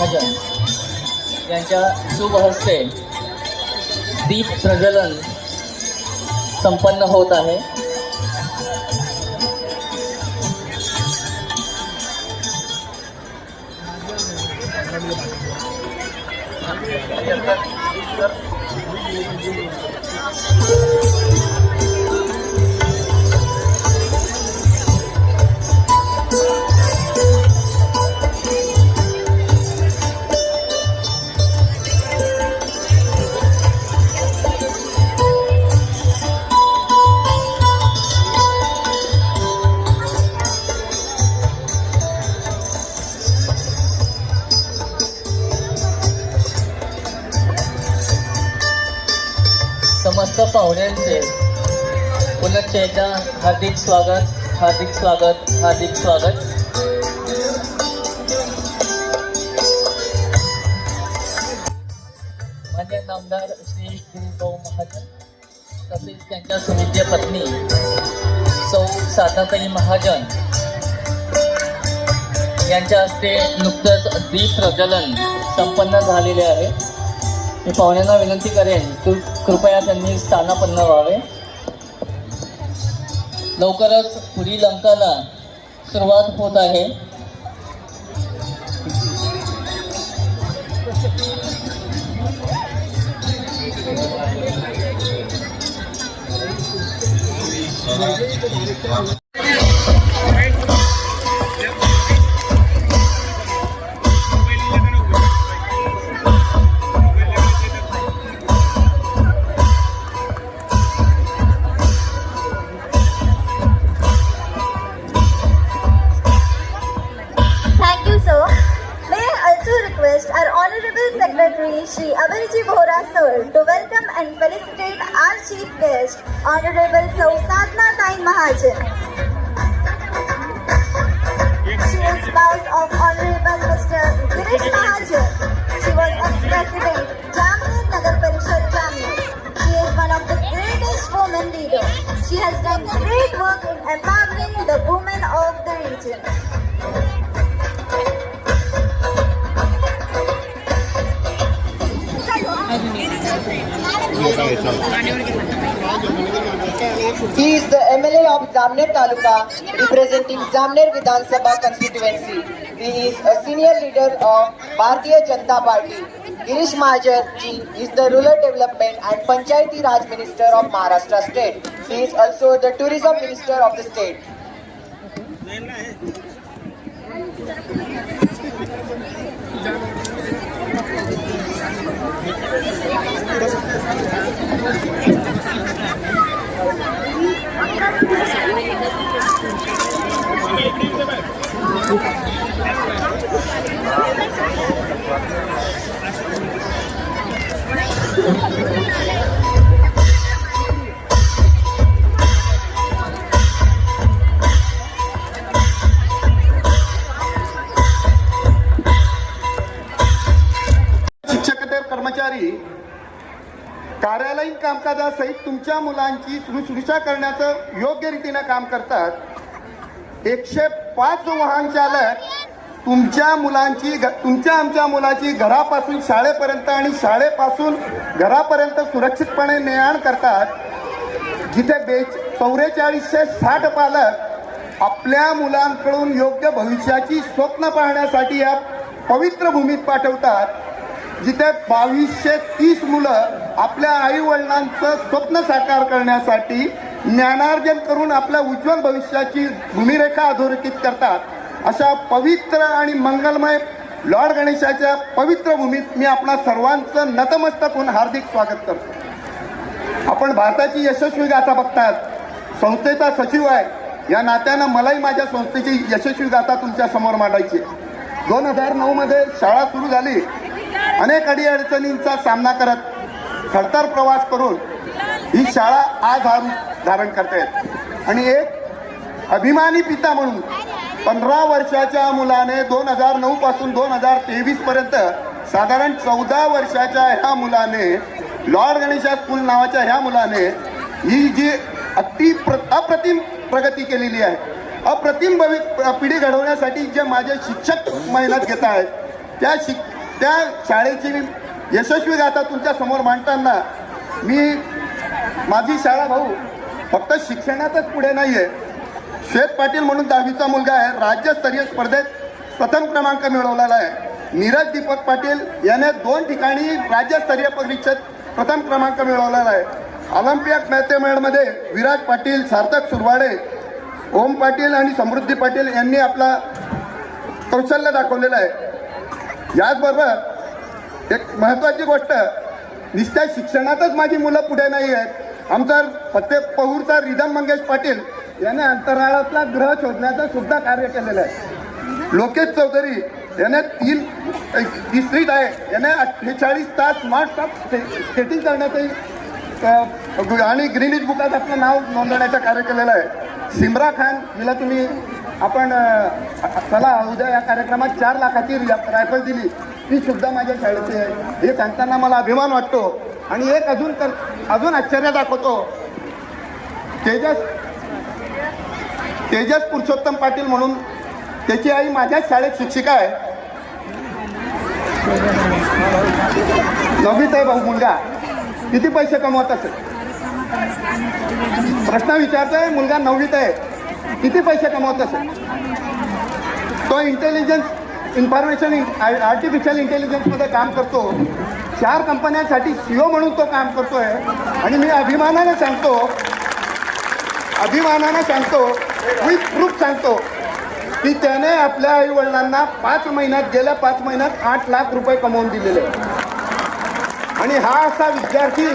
महाजन यांच्या शुभ हस्ते दीप प्रज्वलन संपन्न होत आहे पुनश्च हार्दिक स्वागत हार्दिक स्वागत हार्दिक स्वागत. मान्य नामदार श्री गिरीभाऊ महाजन तसेच त्यांच्या सुविद्य पत्नी सौ साधाताई महाजन यांच्या हस्ते नुकतंच दीप प्रज्वलन संपन्न झालेले आहे. मी पाहुण्यांना विनंती करेन की कृपया त्यांनी स्थानापन्न व्हावे. लवकरच पुढील अंकाला सुरुवात होत आहे. Mahajan. She was ex-president, Jamner Nagar Parishad, Jamner. She is one of the greatest women leaders. She has done great work in empowering the women of the region. He is the MLA of Jamner Taluka representing Jamner Vidhan Sabha constituency. He is a senior leader of Bharatiya Janata Party. Girish Mahajan ji is the rural development and Panchayati Raj minister of Maharashtra state. He is also the tourism minister of the state. तुमच्या मुलांची सुश्रूषा करण्याचं योग्य रीतीनं काम करतात. एकशे पाच वाहन चालक तुमच्या मुलांची घ- तुमच्या आमच्या मुलाची घरापासून शाळेपर्यंत आणि शाळेपासून घरापर्यंत सुरक्षितपणे ने आण करतात. जिथे बे चौवेचाळीसशे साठ पालक आपल्या मुलांकडून योग्य भविष्याची स्वप्न पाहण्यासाठी या पवित्र भूमीत पाठवतात. जिथे बावीसशे तीस मुलं आपल्या आई वडिलांचं स्वप्न साकार करण्यासाठी ज्ञानार्जन करून आपल्या उज्ज्वल भविष्याची भूमिरेखा अधोरेखित करतात. अशा पवित्र आणि मंगलमय लॉर्ड गणेशाच्या पवित्र भूमीत मी आपणा सर्वांचं नतमस्तक होऊन हार्दिक स्वागत करतो. आपण भारताची यशस्वी गाथा बघतात संस्थेचा सचिव आहे. या नात्यानं मलाही माझ्या संस्थेची यशस्वी गाथा तुमच्यासमोर मांडायची दोन हजार नऊमध्ये शाळा सुरू झाली. अनेक अडीअडचणींचा सामना करत खडतर प्रवास करून ही शाळा आज हा धारण करतायत आणि एक अभिमानी पिता म्हणून पंधरा वर्षाच्या मुलाने दोन हजार नऊ पासून दोन हजार तेवीस पर्यंत साधारण चौदा वर्षाच्या ह्या मुलाने लॉर्ड गणेशा स्कूल नावाच्या ह्या मुलाने ही जी अति प्र अप्रतिम प्रगती केलेली आहे अप्रतिम भवि पिढी घडवण्यासाठी जे माझे शिक्षक मेहनत घेत आहेत त्या शिक त्या शाळेची यशस्वी गाथा तुमच्यासमोर मांडताना मी माझी शाळा भाऊ फक्त शिक्षणातच पुढे नाही आहे श्वेत पाटील म्हणून दहावीचा मुलगा आहे. राज्यस्तरीय स्पर्धेत प्रथम क्रमांक मिळवलेला आहे. नीरज दीपक पाटील याने दोन ठिकाणी राज्यस्तरीय परीक्षेत प्रथम क्रमांक मिळवलेला आहे. ऑलिम्पिक मॅथेमेडमध्ये विराज पाटील सार्थक सुरवाडे ओम पाटील आणि समृद्धी पाटील यांनी आपला कौशल्य दाखवलेलं आहे. याचबरोबर एक महत्त्वाची गोष्ट नुसत्या शिक्षणातच माझी मुलं पुढे नाही आहेत. आमचा फत्ते पहूरचा रिदम मंगेश पाटील याने अंतराळातला ग्रह शोधण्याचं सुद्धा कार्य केलेलं आहे. लोकेश चौधरी याने तीन तिसरीत आहे. याने अठ्ठेचाळीस तास स्मार्ट स्टॉप स्केटिंग करण्याचंही आणि ग्रीनिज बुकात आपलं नाव नोंदवण्याचं कार्य केलेलं आहे. सिमरा खान हिला तुम्ही आपण चला उद्या या कार्यक्रमात चार लाखाची रायफल दिली. ती सुद्धा माझ्या शाळेची आहे. हे सांगताना मला अभिमान वाटतो. आणि एक अजून तर अजून आश्चर्य दाखवतो. तेजस तेजस पुरुषोत्तम पाटील म्हणून त्याची आई माझ्याच शाळेत शिक्षिका आहे. नववीत आहे भाऊ मुलगा. किती पैसे कमवत असेल? प्रश्न विचारतोय मुलगा नववीत आहे. किती पैसे कमवत असेल? तो इंटेलिजन्स इन्फॉर्मेशन आर्टिफिशियल इंटेलिजन्समध्ये काम करतो. चार कंपन्यांसाठी सीओ म्हणून तो काम करतोय. आणि मी अभिमानाने सांगतो अभिमानाने सांगतो मी प्रूफ सांगतो की त्याने आपल्या आई वडिलांना पाच महिन्यात गेल्या पाच महिन्यात आठ लाख रुपये कमवून दिलेले. आणि हा असा विद्यार्थी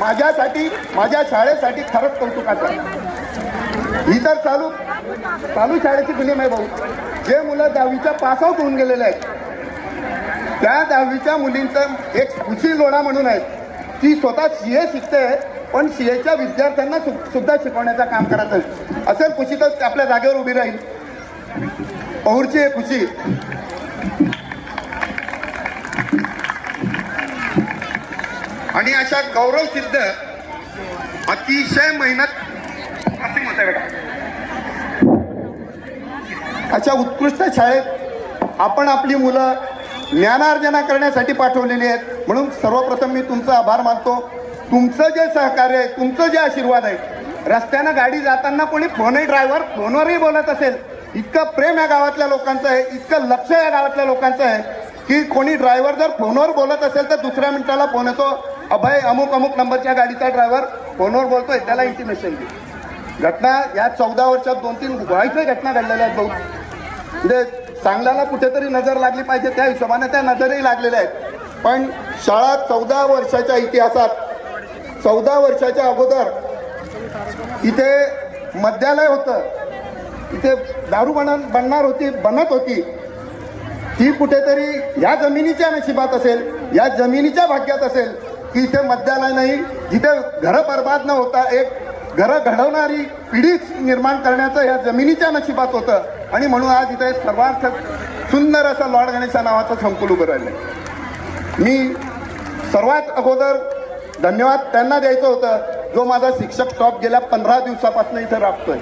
माझ्यासाठी माझ्या शाळेसाठी खरंच कौतुकाचा आहे. ही तर चालू चालू शाळेची फिल्म आहे भाऊ. जे मुलं दहावीच्या पासआउट होऊन गेलेले आहेत त्या दहावीच्या मुलींचं एक खुशी लोढा म्हणून आहे ती स्वतः सी ए शिकते पण सी एच्या विद्यार्थ्यांना सुद्धा शिकवण्याचं काम करत आहे असेल खुशी तर आपल्या जागेवर उभी राहील. पौरची आहे खुशी. आणि अशा गौरव सिद्ध अतिशय मेहनत असे बेटा. अशा उत्कृष्ट शाळेत आपण आपली मुलं ज्ञानार्जना करण्यासाठी पाठवलेली आहेत. म्हणून सर्वप्रथम मी तुमचा आभार मानतो. तुमचं जे सहकार्य आहे तुमचं जे आशीर्वाद आहे रस्त्यानं गाडी जाताना कोणी फोनही ड्रायव्हर फोनवरही बोलत असेल इतकं प्रेम या गावातल्या लोकांचं आहे इतकं लक्ष या गावातल्या लोकांचं आहे की कोणी ड्रायव्हर जर फोनवर बोलत असेल तर दुसऱ्या मिनिटाला फोन येतो. अभय अमुक अमुक नंबरच्या गाडीचा ड्रायव्हर फोनवर बोलतोय त्याला इंटिमेशन दे. घटना या चौदा वर्षात दोन तीन वाईट घटना घडलेल्या आहेत भाऊ म्हणजे चांगल्याला कुठेतरी नजर लागली पाहिजे त्या हिशोबाने त्या नजरही लागलेल्या आहेत. पण शाळा चौदा वर्षाच्या इतिहासात चौदा वर्षाच्या अगोदर इथे मद्यालय होतं. इथे दारू बन बनणार होती बनत होती. ती कुठेतरी या जमिनीच्या नशिबात असेल या जमिनीच्या भाग्यात असेल की इथे मद्यालय नाही जिथे घरं बर्बाद न होता एक घरं घडवणारी पिढीच निर्माण करण्याचं या जमिनीच्या नशिबात होतं. आणि म्हणून आज इथे सर्वांत सुंदर असं लॉर्ड गणेशा नावाचं संकुल उभं राहिलं मी सर्वात अगोदर धन्यवाद त्यांना द्यायचं होतं. जो माझा शिक्षक स्टॉप गेल्या पंधरा दिवसापासून इथं राबतोय.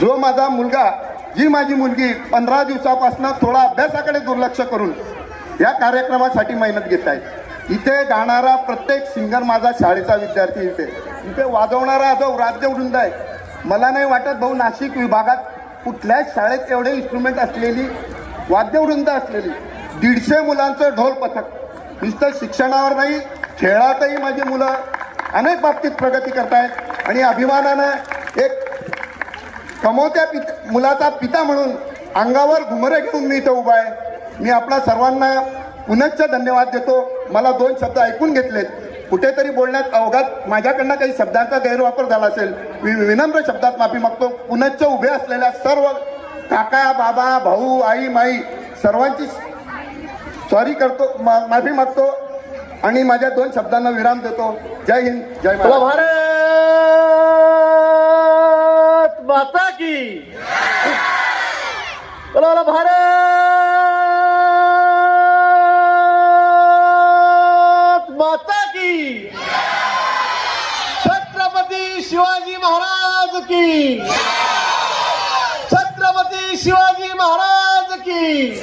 जो माझा मुलगा जी माझी मुलगी पंधरा दिवसापासून थोडा अभ्यासाकडे दुर्लक्ष करून या कार्यक्रमासाठी मेहनत घेत आहे. इथे गाणारा प्रत्येक सिंगर माझा शाळेचा विद्यार्थी इथे. इथे वाजवणारा जो वाद्यवृंद आहे मला नाही वाटत भाऊ नाशिक विभागात कुठल्याच शाळेत एवढे इन्स्ट्रुमेंट असलेली वाद्यवृंद असलेली दीडशे मुलांचं ढोल पथक. नुसतं शिक्षणावर नाही खेळातही माझी मुलं अनेक बाबतीत प्रगती करतायत. आणि अभिमानानं एक कमवत्या पित मुलाचा पिता म्हणून अंगावर घुमरे घेऊन मी इथं उभा आहे. मी आपल्या सर्वांना पुनश्च धन्यवाद देतो. मला दोन शब्द ऐकून घेतलेत. कुठेतरी बोलण्यात अवघात माझ्याकडनं काही शब्दांचा गैरवापर झाला असेल मी विनम्र शब्दात माफी मागतो. पुनश्च उभे असलेल्या सर्व काका बाबा भाऊ आई माई सर्वांची सॉरी करतो मा- माफी मागतो आणि माझ्या दोन शब्दांना विराम देतो. जय हिंद जय भारत माता की। बोला भारत माता की छत्रपती शिवाजी महाराज की। छत्रपती शिवाजी महाराज की।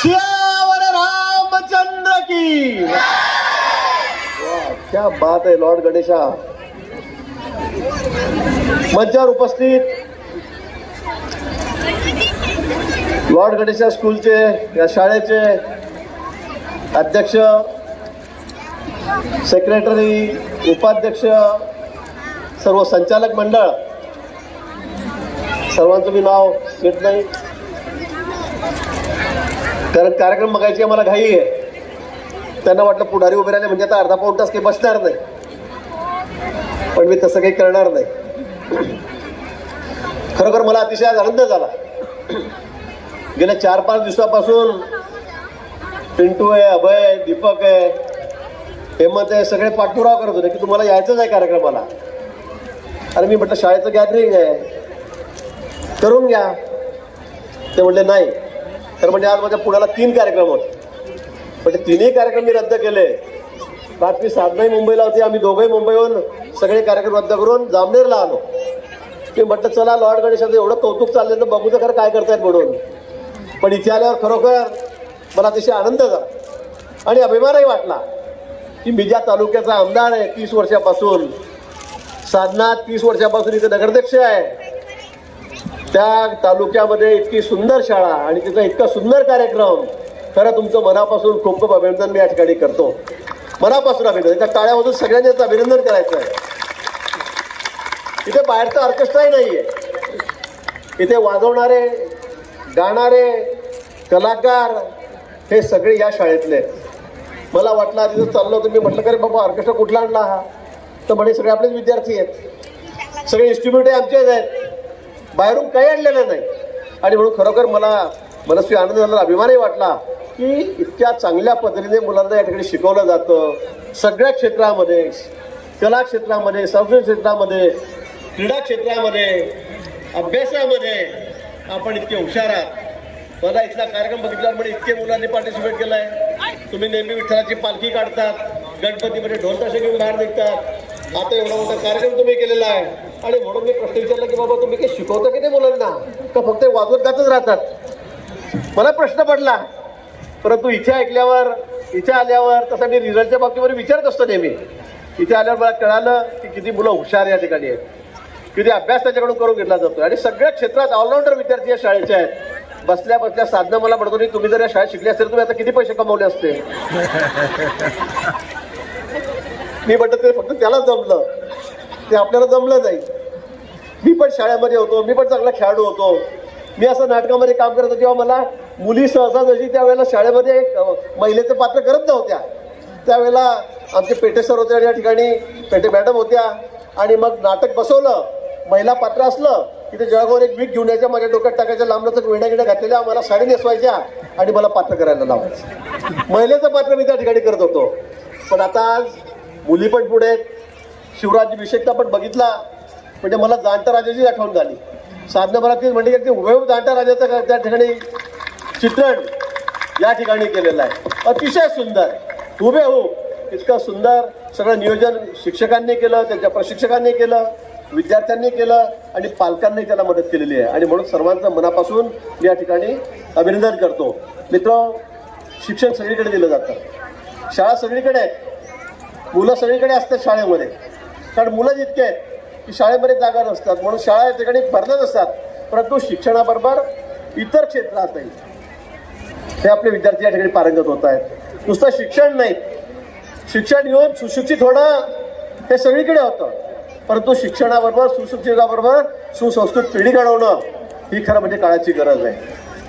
सियावर रामचंद्र की। क्या बात आहे लॉर्ड गणेशा। मंचावर उपस्थित। लॉर्ड गणेशा स्कूलचे या शाळेचे अध्यक्ष सेक्रेटरी उपाध्यक्ष सर्व संचालक मंडळ सर्वांचं मी नाव घेत नाही. कारण कार्यक्रम बघायची आम्हाला घाई आहे. त्यांना वाटलं पुढारी उभे राहिले म्हणजे आता अर्धा पाऊण तास काही बसणार नाही. पण मी तसं काही करणार नाही. खरोखर मला अतिशय आज आनंद झाला. गेल्या चार पाच दिवसापासून पिंटू आहे अभय दीपक आहे हेमंत आहे सगळे पाठपुरावा करत होते की तुम्हाला यायचंच आहे कार्यक्रमाला. अरे मी म्हटलं शाळेचं गॅदरिंग आहे. करून घ्या. ते म्हणले नाही. तर म्हणजे आज माझ्या पुण्याला तीन कार्यक्रम होते. म्हणजे तिन्ही कार्यक्रम मी रद्द केले. रात्री साधनाही मुंबईला होती आम्ही दोघंही मुंबईहून सगळे कार्यक्रम रद्द करून जामनेरला आलो. मी म्हटलं चला लॉर्ड गणेशाचं एवढं कौतुक चाललं तर बघू तर खरं काय करतायत म्हणून. पण इथे आल्यावर खरोखर मला अतिशय आनंद झाला आणि अभिमानही वाटला की मी ज्या तालुक्याचा आमदार आहे तीस वर्षापासून साधना तीस वर्षापासून इथे नगराध्यक्ष आहे. त्या तालुक्यामध्ये इतकी सुंदर शाळा आणि तिचा इतका सुंदर कार्यक्रम. खरं तुमचं मनापासून खूप खूप अभिनंदन मी या ठिकाणी करतो. मनापासून अभिनंदन. त्या टाळ्यामधून सगळ्यांनीच अभिनंदन करायचं आहे. इथे बाहेरचा ऑर्केस्ट्राही नाही आहे इथे वाजवणारे गाणारे कलाकार हे सगळे या शाळेतले आहेत. मला वाटलं तिथं चाललो तुम्ही म्हटलं का रे बाबा ऑर्केस्ट्रा कुठला आणला हा? तर म्हणे सगळे आपलेच विद्यार्थी आहेत. सगळे इन्स्ट्रुमेंट आमचेच आहेत. बाहेरून काही आणलेलं नाही. आणि म्हणून खरोखर मला मनस्वी आनंद झाला अभिमानही वाटला की इतक्या चांगल्या पद्धतीने मुलांना या ठिकाणी शिकवलं जातं. सगळ्या क्षेत्रामध्ये कला क्षेत्रामध्ये संस्कृत क्षेत्रामध्ये क्रीडा क्षेत्रामध्ये अभ्यासामध्ये आपण इतके हुशार आहात. मला इथला कार्यक्रम बघितल्यावर म्हणजे इतके मुलांनी पार्टिसिपेट केलं आहे तुम्ही नेहमी विठ्ठलाची पालखी काढतात. गणपतीमध्ये ढोलताशे घेऊन बाहेर निघतात. आता एवढा मोठा कार्यक्रम तुम्ही केलेला आहे. आणि म्हणून मी प्रश्न विचारला की बाबा तुम्ही काही शिकवता की नाही मुलांना? का फक्त वाजवत गातच राहतात? मला प्रश्न पडला. परंतु इथे ऐकल्यावर इथे आल्यावर तसा मी रिझल्टच्या बाबतीमध्ये विचारत असतो नेहमी. इथे आल्यावर मला कळालं की किती मुलं हुशार या ठिकाणी आहेत. किती अभ्यास त्याच्याकडून करून घेतला जातो आणि सगळ्या क्षेत्रात ऑलराऊंडर विद्यार्थी या शाळेचे आहेत. बसल्या बसल्या साधनं मला म्हणतो की तुम्ही जर या शाळेत शिकले असते तुम्ही आता किती पैसे कमवले असते? मी म्हटलं ते फक्त त्याला जमलं. ते आपल्याला जमलं नाही. मी पण शाळेमध्ये होतो मी पण चांगला खेळाडू होतो. मी असं नाटकामध्ये काम करत होतो तेव्हा मला मुली सहसा जशी त्यावेळेला शाळेमध्ये महिलेचं पात्र करत नव्हत्या. त्यावेळेला आमचे पेटे सर होते आणि या ठिकाणी पेटे मॅडम होत्या. आणि मग नाटक बसवलं महिला पात्र असलं की ते जळगावर एक वीक घेऊन यायच्या माझ्या डोक्यात टाकायच्या लांबलचक वेण्या गिण्या घातलेल्या मला साडी नेसवायच्या आणि मला पात्र करायला लावायचं. महिलेचं पात्र मी त्या ठिकाणी करत होतो. पण आता आज मुली पण पुढे आहेत. शिवराज्याभिषेकचा पण बघितला. म्हणजे मला जाणता राजाची आठवण झाली. साधना मला तेच म्हणजे की हुबेहूब जाणता राजाचं त्या ठिकाणी चित्रण या ठिकाणी केलेलं आहे. अतिशय सुंदर. हुबेहूब इतकं सुंदर सगळं नियोजन शिक्षकांनी केलं त्यांच्या प्रशिक्षकांनी केलं विद्यार्थ्यांनी केलं आणि पालकांनी त्याला मदत केलेली आहे. आणि म्हणून सर्वांचं मनापासून मी या ठिकाणी अभिनंदन करतो. मित्र शिक्षण सगळीकडे दिलं जातं. शाळा सगळीकडे आहेत. मुलं सगळीकडे असतात शाळेमध्ये. कारण मुलं जितके आहेत की शाळेमध्ये जागा नसतात. म्हणून शाळा या ठिकाणी भरतच असतात. परंतु शिक्षणाबरोबर इतर क्षेत्रातही हे आपले विद्यार्थी या ठिकाणी पारंगत होत आहेत. नुसतं शिक्षण नाही. शिक्षण घेऊन सुशिक्षित होणं हे सगळीकडे होतं. परंतु शिक्षणाबरोबर सुशिक्षिताबरोबर सुसंस्कृत पिढी घडवणं ही खरं म्हणजे काळाची गरज आहे.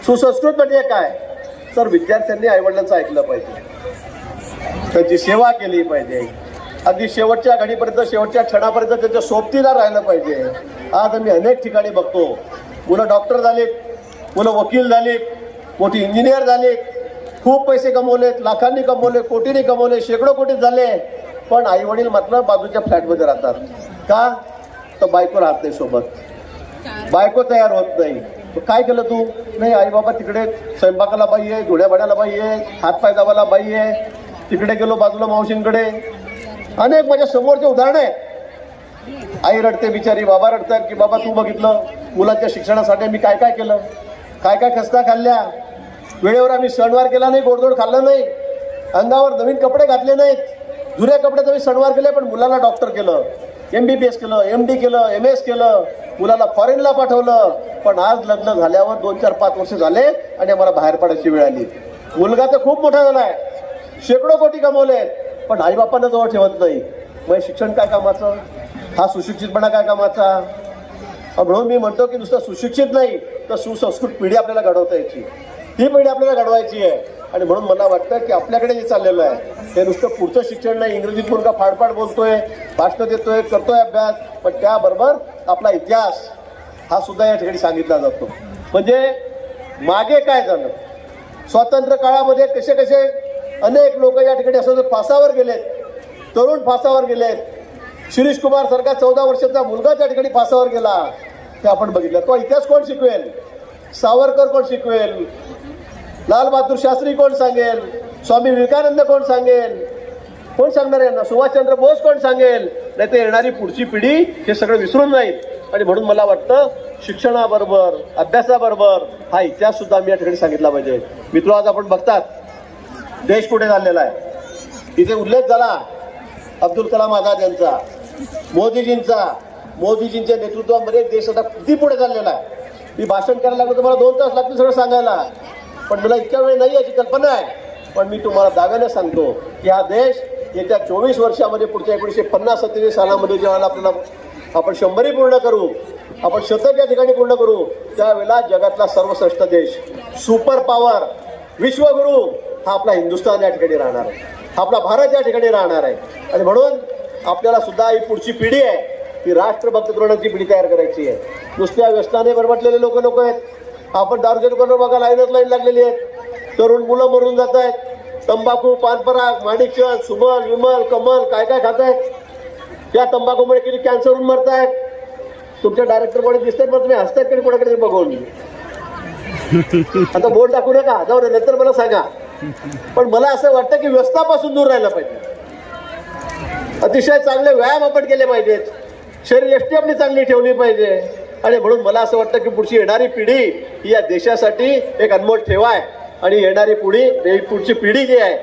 सुसंस्कृत म्हणजे काय? तर विद्यार्थ्यांनी आईवडिलांचं ऐकलं पाहिजे. त्याची सेवा केली पाहिजे. अगदी शेवटच्या घडीपर्यंत शेवटच्या क्षणापर्यंत त्यांच्या सोबतीला राहिलं पाहिजे. आज आम्ही अनेक ठिकाणी बघतो. मुलं डॉक्टर झालेत मुलं वकील झालेत मोठी इंजिनियर झाले खूप पैसे कमवलेत लाखांनी कमवले कोटीने कमवले शेकडो कोटी झाले. पण आई वडील मात्र बाजूच्या फ्लॅटमध्ये राहतात. का? तर बायको राहत नाही सोबत. बायको तयार होत नाही. तर काय केलं तू? नाही आई बाबा तिकडे स्वयंपाकाला बाई आहे धुळ्या भाड्याला बाई आहे हातपाय दाबाला बाई आहे. तिकडे गेलो बाजूला मावशींकडे. अनेक माझ्या समोरचे उदाहरण आहे आई रडते बिचारी बाबा रडतात की बाबा तू बघितलं मुलाच्या शिक्षणासाठी मी काय काय केलं? काय काय खस्ता खाल्ल्या? वेळेवर आम्ही सणवार केला नाही गोडधोड खाल्लं नाही. अंगावर नवीन कपडे घातले नाहीत. जुने कपडे तुम्ही सणवार केले पण मुलाला डॉक्टर केलं. एम बी बी एस केलं एम डी केलं एम एस केलं. मुलाला फॉरेनला पाठवलं. पण आज लग्न झाल्यावर दोन चार पाच वर्ष झाले आणि आम्हाला बाहेर पडायची वेळ आली. मुलगा तर खूप मोठा झाला आहे शेकडो कोटी कमवले. पण आईबापांना जवळ ठेवत नाही. मग शिक्षण काय कामाचं? हा सुशिक्षितपणा काय कामाचा? म्हणून मी म्हणतो की नुसतं सुशिक्षित नाही तर सुसंस्कृत पिढी आपल्याला घडवता यायची. ही पिढी आपल्याला घडवायची आहे. आणि म्हणून मला वाटतं की आपल्याकडे जे चाललेलं आहे. हे नुसतं पुढचं शिक्षण नाही. इंग्रजीत मुलगा फाडफाड बोलतोय भाषण देतोय करतोय अभ्यास. पण त्याबरोबर आपला इतिहास हा सुद्धा या ठिकाणी सांगितला जातो. म्हणजे मागे काय झालं? स्वातंत्र्य काळामध्ये कसे कसे अनेक लोक या ठिकाणी असं फासावर गेलेत. तरुण फासावर गेलेत. शिरीष कुमार सारखा चौदा वर्षाचा मुलगा त्या ठिकाणी फासावर गेला. ते आपण बघितलं. तो इतिहास कोण शिकवेल? सावरकर कोण शिकवेल? लालबहादूर शास्त्री कोण सांगेल? स्वामी विवेकानंद कोण सांगेल? कोण सांगणार यांना? सुभाषचंद्र बोस कोण सांगेल? नाही तर येणारी पुढची पिढी हे सगळं विसरून जाईल. आणि म्हणून मला वाटतं शिक्षणाबरोबर अभ्यासाबरोबर हा इतिहास सुद्धा मी या ठिकाणी सांगितला पाहिजे. मित्र आज आपण बघतात देश कुठे चाललेला आहे? इथे उल्लेख झाला अब्दुल कलाम आझाद यांचा मोदीजींचा. मोदीजींच्या नेतृत्वामध्ये देश आता किती पुढे चाललेला आहे? मी भाषण करायला लागलो तुम्हाला दोन तास लागतील सगळं सांगायला. पण मला इतक्या वेळ नाही याची कल्पना आहे. पण मी तुम्हाला दाव्याने सांगतो की हा देश येत्या चोवीस वर्षामध्ये पुढच्या एकोणीसशे पन्नास सत्तेचाळीस सालामध्ये जेव्हा आपल्याला आपण शंभरी पूर्ण करू आपण शतक या ठिकाणी पूर्ण करू त्यावेळेला जगातला सर्वश्रेष्ठ देश सुपर पॉवर विश्वगुरु. हा आपला हिंदुस्थान या ठिकाणी राहणार आहे. आपला भारत या ठिकाणी राहणार आहे. आणि म्हणून आपल्याला सुद्धा ही पुढची पिढी आहे ती राष्ट्रभक्त तरुणांची पिढी तयार करायची आहे. नुसत्या व्यसनाने बरबटलेले लोक नको आहेत. आपण दारूच्या दुकानावर बघा लाईनच लाईन लागलेली आहेत. तरुण मुलं मरून जात आहेत. तंबाखू पानपराग माणिकचंद सुमल विमल कमल काय काय खात आहेत या तंबाखूमुळे किती कॅन्सर होऊन मरतायत? तुमच्या डायरेक्टर कोणी दिसतात पण तुम्ही हसतात कधी कोणाकडे? बघून. आता बोर्ड दाखवू नका. जाऊ नंतर मला सांगा. पण मला असं वाटतं की व्यस्तापासून दूर राहिला पाहिजे. अतिशय चांगले व्यायाम आपण केले पाहिजेत शरीर एष्टी आपली चांगली ठेवली पाहिजे. आणि म्हणून मला असं वाटतं की पुढची येणारी पिढी ही या देशासाठी एक अनमोल ठेवा आहे आणि येणारी पुढी ही पुढची पिढी जी आहे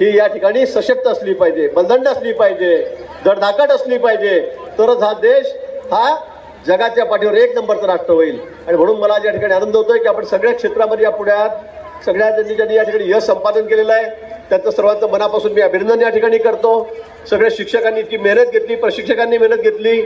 ही या ठिकाणी सशक्त असली पाहिजे बलदंड असली पाहिजे धडधाकट असली पाहिजे. तरच हा देश हा जगाच्या पाठीवर एक नंबरचं राष्ट्र होईल. आणि म्हणून मला या ठिकाणी आनंद होतोय की आपण सगळ्या क्षेत्रामध्ये या पुढ्यात सगळ्या ज्यांनी ज्यांनी या ठिकाणी यश संपादन केलेलं आहे. त्यांचं सर्वांचं मनापासून मी अभिनंदन या ठिकाणी करतो. सगळ्या शिक्षकांनी इतकी मेहनत घेतली प्रशिक्षकांनी मेहनत घेतली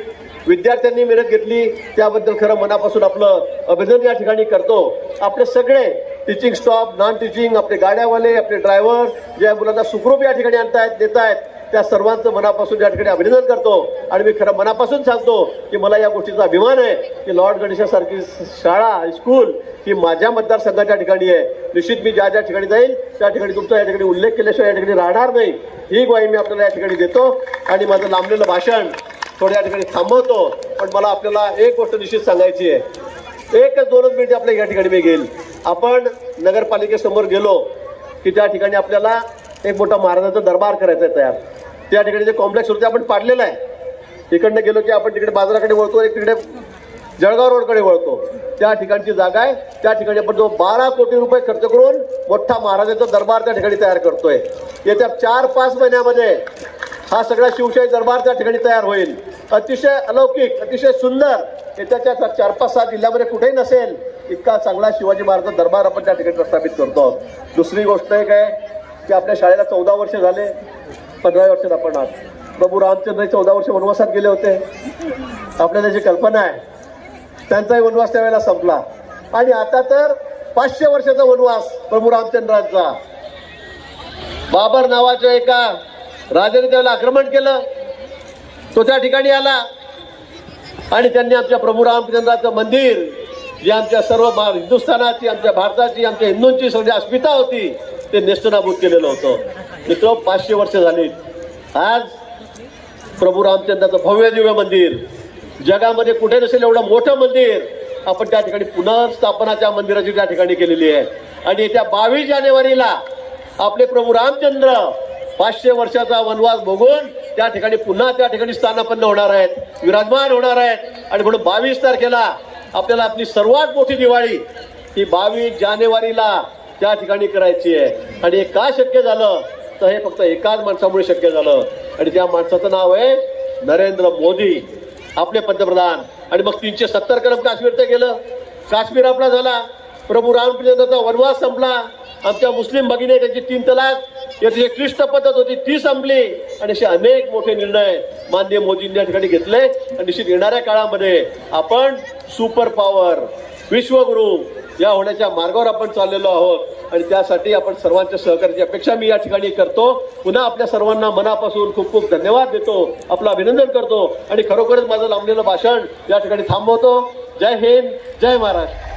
विद्यार्थ्यांनी मेहनत घेतली. त्याबद्दल खरं मनापासून आपलं अभिनंदन या ठिकाणी करतो. आपले सगळे टीचिंग स्टॉफ नॉन टीचिंग आपले गाड्यावाले आपले ड्रायव्हर ज्या मुलांना सुखरूप या ठिकाणी आणतायत देत आहेत त्या सर्वांचं मनापासून या ठिकाणी अभिनंदन करतो. आणि मी खरं मनापासून सांगतो की मला या गोष्टीचा अभिमान आहे की लॉर्ड गणेशासारखी शाळा स्कूल ही माझ्या मतदारसंघाच्या ठिकाणी आहे. निश्चित मी ज्या ज्या ठिकाणी जाईल त्या ठिकाणी तुमचा या ठिकाणी उल्लेख केल्याशिवाय या ठिकाणी राहणार नाही. ही ग्वाही मी आपल्याला या ठिकाणी देतो. आणि माझं लांबलेलं भाषण थोडं या ठिकाणी थांबवतो. पण मला आपल्याला एक गोष्ट निश्चित सांगायची आहे. एकच दोनच मिनिटे आपल्या या ठिकाणी मी घेईल. आपण नगरपालिकेसमोर गेलो की त्या ठिकाणी आपल्याला एक मोठा महाराजांचा दरबार करायचा आहे तयार. त्या ठिकाणी जे कॉम्प्लेक्स होते आपण पाडलेलं आहे इकडनं गेलो की आपण तिकडे बाजाराकडे वळतो एक तिकडे जळगाव रोडकडे वळतो. त्या ठिकाणची जागा आहे. त्या ठिकाणी आपण जो बारा कोटी रुपये खर्च करून मोठा महाराजांचा दरबार त्या ठिकाणी तयार करतोय. येत्या चार पाच महिन्यामध्ये हा सगळा शिवशाही दरबार त्या ठिकाणी तयार होईल. अतिशय अलौकिक अतिशय सुंदर. येत्या त्या चार पाच सहा जिल्ह्यामध्ये कुठेही नसेल इतका चांगला शिवाजी महाराजांचा दरबार आपण त्या ठिकाणी प्रस्थापित करतो. दुसरी गोष्ट एक आहे की आपल्या शाळेला चौदा वर्ष झाले. पंधरा वर्षात आपण आज प्रभू रामचंद्र चौदा वर्ष वनवासात गेले होते. आपल्याला जी कल्पना आहे. त्यांचाही वनवास त्यावेळेला संपला. आणि आता तर पाचशे वर्षाचा वनवास प्रभू रामचंद्रांचा. बाबर नावाच्या एका राजाने त्यावेळेला आक्रमण केलं. तो त्या ठिकाणी आला. आणि त्यांनी आमच्या प्रभू रामचंद्राचं मंदिर जी आमच्या सर्व हिंदुस्थानाची आमच्या भारताची आमच्या हिंदूंची सगळी अस्मिता होती ते नेस्तनाभूत केलेलं होतं. मित्र पाचशे वर्ष झाली. आज प्रभू रामचंद्राचं भव्य दिव्य मंदिर. जगामध्ये कुठे नसेल एवढं मोठं मंदिर. आपण त्या ठिकाणी पुनर्स्थापनाच्या मंदिराची त्या ठिकाणी केलेली आहे. आणि येत्या बावीस जानेवारीला आपले प्रभू रामचंद्र पाचशे वर्षाचा वनवास भोगून त्या ठिकाणी पुन्हा त्या ठिकाणी स्थानापन्न होणार आहेत. विराजमान होणार आहेत. आणि म्हणून बावीस तारखेला आपल्याला आपली सर्वात मोठी दिवाळी ही बावीस जानेवारीला त्या ठिकाणी करायची आहे. आणि हे का शक्य झालं? तर हे फक्त एकाच माणसामुळे शक्य झालं. आणि त्या माणसाचं नाव आहे नरेंद्र मोदी. आपले पंतप्रधान. आणि मग तीनशे सत्तर कलम काश्मीरचं गेलं. काश्मीर आपला झाला. प्रभू रामचंद्राचा वनवास संपला. आमच्या मुस्लिम भगिनी त्यांची तीन तलाक. याची एक क्लिष्ट पद्धत होती ती संपली. आणि असे अनेक मोठे निर्णय माननीय मोदींनी या ठिकाणी घेतले. आणि निश्चित येणाऱ्या काळामध्ये आपण सुपर पॉवर विश्वगुरु या होण्याच्या मार्गावर आपण चाललेलो आहोत. आणि त्यासाठी आपण सर्वांच्या सहकार्याची अपेक्षा मी या ठिकाणी करतो. पुन्हा आपल्या सर्वांना मनापासून खूप खूप धन्यवाद देतो. आपलं अभिनंदन करतो. आणि खरोखरच माझं लांबलेलं भाषण या ठिकाणी थांबवतो. जय हिंद जय महाराष्ट्र.